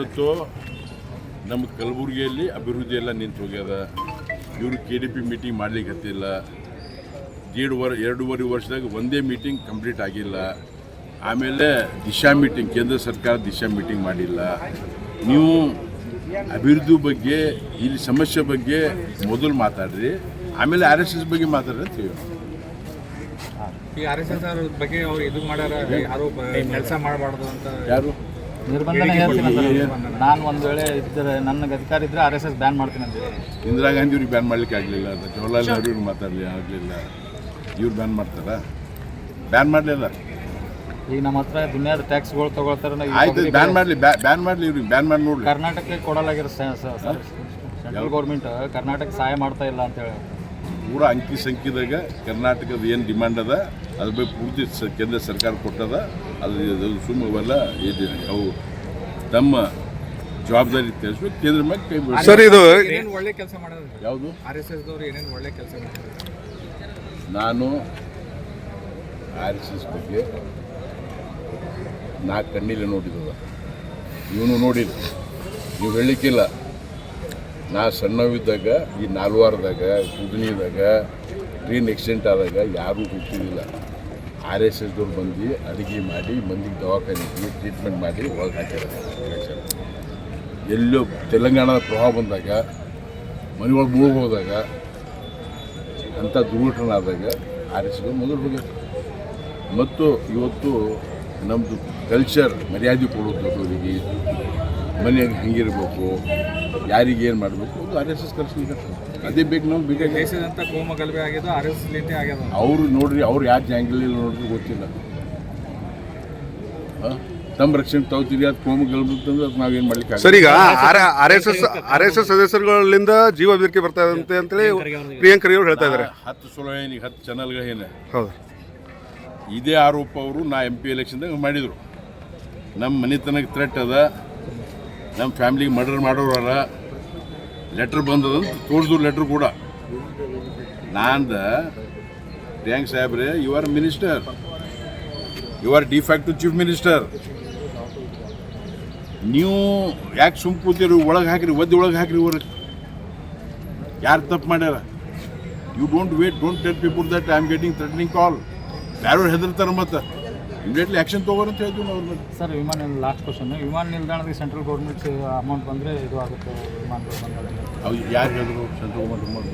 ಇವತ್ತು ನಮ್ಮ ಕಲಬುರಗಿಯಲ್ಲಿ ಅಭಿವೃದ್ಧಿ ಎಲ್ಲ ನಿಂತು ಹೋಗ್ಯದ. ಇವರು ಕೆ ಡಿ ಪಿ ಮೀಟಿಂಗ್ ಮಾಡ್ಲಿಕ್ಕೆ ಹತ್ತಿಲ್ಲ. ದೀಡ್ ವರ್ ಎರಡೂವರೆ ವರ್ಷದಾಗ ಒಂದೇ ಮೀಟಿಂಗ್ ಕಂಪ್ಲೀಟ್ ಆಗಿಲ್ಲ. ಆಮೇಲೆ ದಿಶಾ ಮೀಟಿಂಗ್ ಕೇಂದ್ರ ಸರ್ಕಾರ ದಿಶಾ ಮೀಟಿಂಗ್ ಮಾಡಿಲ್ಲ. ನೀವು ಅಭಿವೃದ್ಧಿ ಬಗ್ಗೆ ಇಲ್ಲಿ ಸಮಸ್ಯೆ ಬಗ್ಗೆ ಮೊದಲು ಮಾತಾಡ್ರಿ. ಆಮೇಲೆ ಆರ್ ಎಸ್ ಎಸ್ ಬಗ್ಗೆ ಮಾತಾಡ್ರಿ ಅಂತ ಹೇಳಿ. ಈ ಆರ್ ಎಸ್ ಎಸ್ ಬಗ್ಗೆ ಅವ್ರು ಇದು ಮಾಡ್ಯಾರ ಯಾರು ಕೆಲಸ ಮಾಡಬಾರ್ದು ಅಂತ. ಯಾರು? ನಿರ್ಬಂಧನೆ ಹೇಳ್ತೀನಿ ಅಂತ ನಾನು ಒಂದು ವೇಳೆ ಇದ್ದರೆ ನನ್ನ ಅಧಿಕಾರ ಇದ್ದರೆ ಆರ್ ಎಸ್ ಎಸ್ ಬ್ಯಾನ್ ಮಾಡ್ತೀನಿ ಅಂತ ಹೇಳಿ. ಇಂದಿರಾ ಗಾಂಧಿ ಅವ್ರಿಗೆ ಬ್ಯಾನ್ ಮಾಡ್ಲಿಕ್ಕೆ ಆಗಲಿಲ್ಲ ಜವಾಹರ್ಲಾಲ್ ನೆಹರು ಮಾತಾಡಲಿ ಆಗಲಿಲ್ಲ. ಇವ್ರು ಬ್ಯಾನ್ ಮಾಡ್ತಾರ? ಬ್ಯಾನ್ ಮಾಡಲಿಲ್ಲ ಈಗ ನಮ್ಮ ಹತ್ರ ದುನಿಯಾದ ಟ್ಯಾಕ್ಸ್ಗಳು ತಗೊಳ್ತಾರೆ ಆಯ್ತು ಬ್ಯಾನ್ ಮಾಡಲಿ ಬ್ಯಾನ್ ಮಾಡಲಿ ಇವ್ರಿಗೆ ಬ್ಯಾನ್ ಮಾಡಿ ನೋಡಿ ಕರ್ನಾಟಕಕ್ಕೆ ಕೊಡಲಾಗಿರೋ ಸೆಂಟ್ರಲ್ ಗೌರ್ಮೆಂಟ್ ಕರ್ನಾಟಕ ಸಹಾಯ ಮಾಡ್ತಾ ಇಲ್ಲ ಅಂತ ಹೇಳಿ. ಪೂರ ಅಂಕಿ ಸಂಖ್ಯೆದಾಗ ಕರ್ನಾಟಕದ ಏನು ಡಿಮ್ಯಾಂಡ್ ಅದ ಅದ್ರ ಬಗ್ಗೆ ಪೂರ್ತಿ ಸ ಕೇಂದ್ರ ಸರ್ಕಾರ ಕೊಟ್ಟದ. ಅದು ಅದು ಸುಮ್ಮ ಅವೆಲ್ಲ ಇದು ಅವು ತಮ್ಮ ಜವಾಬ್ದಾರಿ ತಿಳಿಸ್ಬೇಕು ಕೇಂದ್ರ ಮೇಲೆ ಕೈ ಬಿಡ್ಬೇಕು. ಸರ್ ಇದು ಏನೇನು ಒಳ್ಳೆ ಕೆಲಸ ಮಾಡೋದು? ಯಾವುದು? ಆರ್ ಎಸ್ ಎಸ್ ದವ್ರು ಏನೇನು ಒಳ್ಳೆ ಕೆಲಸ ಮಾಡ್ತಾರೆ ನಾನು ಆರ್ ಎಸ್ ಎಸ್ ಬಗ್ಗೆ ನಾ ಕಣ್ಣಿಲ್ಲ ನೋಡಿದ ಇವನು ನೋಡಿಲ್ಲ. ನೀವು ಹೇಳಲಿಕ್ಕಿಲ್ಲ ನಾ ಸಣ್ಣವಿದ್ದಾಗ, ಈ ನಾಲ್ವಾರದಾಗ ಕುದನಿದಾಗ ಟ್ರೈನ್ ಆಕ್ಸಿಡೆಂಟ್ ಆದಾಗ ಯಾರೂ ಗೊತ್ತಿರಲಿಲ್ಲ ಆರ್ ಎಸ್ ಎಸ್ದವ್ರು ಬಂದು ಅಡುಗೆ ಮಾಡಿ, ಮಂದಿಗೆ ದವಾಖಾನೆಗೆ ಟ್ರೀಟ್ಮೆಂಟ್ ಮಾಡಿ ಒಳಗೆ ಹಾಕಿದ್ದಾರೆ ಎಲ್ಲೋ ತೆಲಂಗಾಣದ ಪ್ರವಾಹ ಬಂದಾಗ, ಮನೆಯೊಳಗೆ ಮುಳುಗ್ ಹೋದಾಗ, ಅಂಥ ದುರ್ಘಟನೆ ಆದಾಗ ಆರ್ ಎಸ್ ಮೊದಲು ಹೋಗಿ ಮತ್ತು ಇವತ್ತು ನಮ್ಮದು ಕಲ್ಚರ್ ಮರ್ಯಾದೆ ಕೊಡೋದು ದೊಡ್ಡವರಿಗೆ ಮನೆಯಾಗ ಹೆಂಗಿರಬೇಕು ಯಾರಿಗೆ ಏನು ಮಾಡಬೇಕು ಅದು ಆರ್ ಎಸ್ ಎಸ್ ಕಲಿಸ್ಲಿಕ್ಕೆ ಅದೇ ಬೇಕು ನಾವು ಬೇಕಾಗಿ ದೇಶದಂತ ಕೋಮ ಗಲಭೆ ಆಗ್ಯದ ಆರ್ ಎಸ್ ಎಸ್ ಆಗ್ಯದ. ಅವರು ನೋಡ್ರಿ ಅವ್ರು ಯಾರು ಜಾಂಗಲಿಲ್ಲ ನೋಡ್ರಿ ಗೊತ್ತಿಲ್ಲ? ತಮ್ಮ ರಕ್ಷಣೆ ತಗೋತೀರಿ ಅದು ಗಲಭೆ ಅಂತಂದ್ರೆ ಅದು ನಾವೇನು ಮಾಡ್ಲಿಕ್ಕೆ ಸರ್ ಈಗ R S S R S S ಸದಸ್ಯರುಗಳಿಂದ ಜೀವ ಬೆದರಿಕೆ ಬರ್ತಾ ಇದೆ ಅಂತೇಳಿ ಪ್ರಿಯಾಂಕ್ ಖರ್ಗೆ ಅವರು. ಹೇಳ್ತಾ ಇದ್ದಾರೆ. ಹತ್ತು ಸುಳ್ಳು ಈಗ ಹತ್ತು ಚಾನಲ್ಗಳೇನು ಹೌದು. ಇದೇ ಆರೋಪ ಅವರು ನಾ ಎಂ ಪಿ ಎಲೆಕ್ಷನ್ದಾಗ ಮಾಡಿದರು. ನಮ್ಮ ಮನೆತನಕ್ಕೆ ಥ್ರೆಟ್ ಅದ. ನಮ್ಮ ಫ್ಯಾಮ್ಲಿಗೆ ಮರ್ಡರ್ ಮಾಡೋರಲ್ಲ ಲೆಟ್ರ್ ಬಂದದಂತ ತೋರಿಸಿದ್ರು ಲೆಟ್ರ್ ಕೂಡ. ನಾಂದ ಟ್ಯಾಂಕ್ ಸಾಹೇಬ್ರೆ you are minister you are de facto chief minister ನೀವು ಯಾಕೆ ಸುಮ್ ಕೂತೀರಿ, ಒಳಗೆ ಹಾಕಿರಿ, ಒದ್ದೆ ಒಳಗೆ ಹಾಕಿರಿ ಇವರು? ಯಾರು ತಪ್ಪು ಮಾಡ್ಯಾರ? You don't wait don't tell people that I am getting threatening call ಯಾರು ಹೆದರ್ತಾರೆ ಮತ್ತೆ? ಇಮಿಡಿಯೇಟ್ಲಿ ಆ್ಯಕ್ಷನ್ ತೊಗೋರಿ ಅಂತ ಹೇಳ್ತೀವಿ ನಾವು ಅವ್ರ ಸರ್ ವಿಮಾನ ನಿಲ್ ಲಾಸ್ಟ್ ಕ್ವಶನ್ ವಿಮಾನ ನಿಲ್ದಾಣಕ್ಕೆ ಸೆಂಟ್ರಲ್ ಗೌರ್ಮೆಂಟ್ ಅಮೌಂಟ್ ಬಂದರೆ ಇದು ಆಗುತ್ತೆ ವಿಮಾನ ಬಂದಾಗ ಅವು ಯಾರು ಹೇಳಿದ್ರು ಸೆಂಟ್ರಲ್ ಗೌರ್ಮೆಂಟ್ ಮಾಡಿ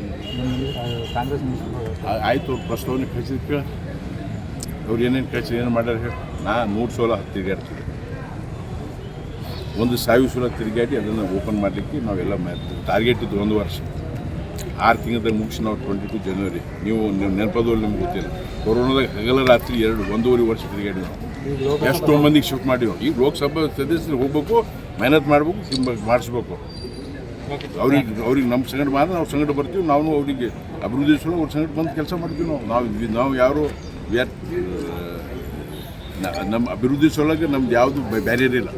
ಕಾಂಗ್ರೆಸ್ ಮಿನಿಸ್ಟರ್ ಆಯಿತು ಅವ್ರ ಕಳಿಸಿದ ಕಳಿಸಿದ್ ಕೇಳ. ಅವ್ರು ಏನೇನು ಕಳಿಸಿ ಏನು ಮಾಡ್ಯಾರ ಹೇಳಿ. ನಾ ನೂರು ಸೋಲ ತಿರುಗಾಡ್ತೀವಿ ಒಂದು ಸಾವಿರ ಸೋಲ ತಿರುಗಾಡಿ ಅದನ್ನು ಓಪನ್ ಮಾಡಲಿಕ್ಕೆ ನಾವೆಲ್ಲ ಟಾರ್ಗೆಟ್ ಇದ್ದು ಒಂದು ವರ್ಷ. ಆರು ತಿಂಗಳದಾಗ ಮುಗಿಸಿ ನಾವು ಟ್ವೆಂಟಿ ಟು ಜನವರಿ ನೀವು ನೀವು ನೆನಪದವ್ರು ನಿಮ್ಗೆ ಗೊತ್ತಿಲ್ಲ. ಕೊರೋನಾದಾಗ ಹಗಲ ರಾತ್ರಿ ಎರಡು ಒಂದೂವರೆ ವರ್ಷ ತಿರುಗಾಡಿ ನಾವು. ಎಷ್ಟೋ ಮಂದಿಗೆ ಶಿಫ್ಟ್ ಮಾಡಿವಿ. ಈಗ ಲೋಕಸಭಾ ಸದಸ್ಯರು ಹೋಗ್ಬೇಕು ಮೆಹನತ್ ಮಾಡಬೇಕು ಮಾಡಿಸ್ಬೇಕು. ಅವ್ರಿಗೆ ಅವ್ರಿಗೆ ನಮ್ಮ ಸಂಗಡ ಮಾತ್ರ ನಾವು ಸಂಗಡ ಬರ್ತೀವಿ ನಾವು ಅವರಿಗೆ ಅಭಿವೃದ್ಧಿ ಅವ್ರ ಸಂಗಡ ಬಂದು ಕೆಲಸ ಮಾಡ್ತೀವಿ ನಾವು. ನಾವು ನಾವು ಯಾರು ನಮ್ಮ ಅಭಿವೃದ್ಧಿ ಸಲುವಾಗಿ ನಮ್ದು ಯಾವುದು ಬ್ಯಾರಿಯರ್ ಇಲ್ಲ.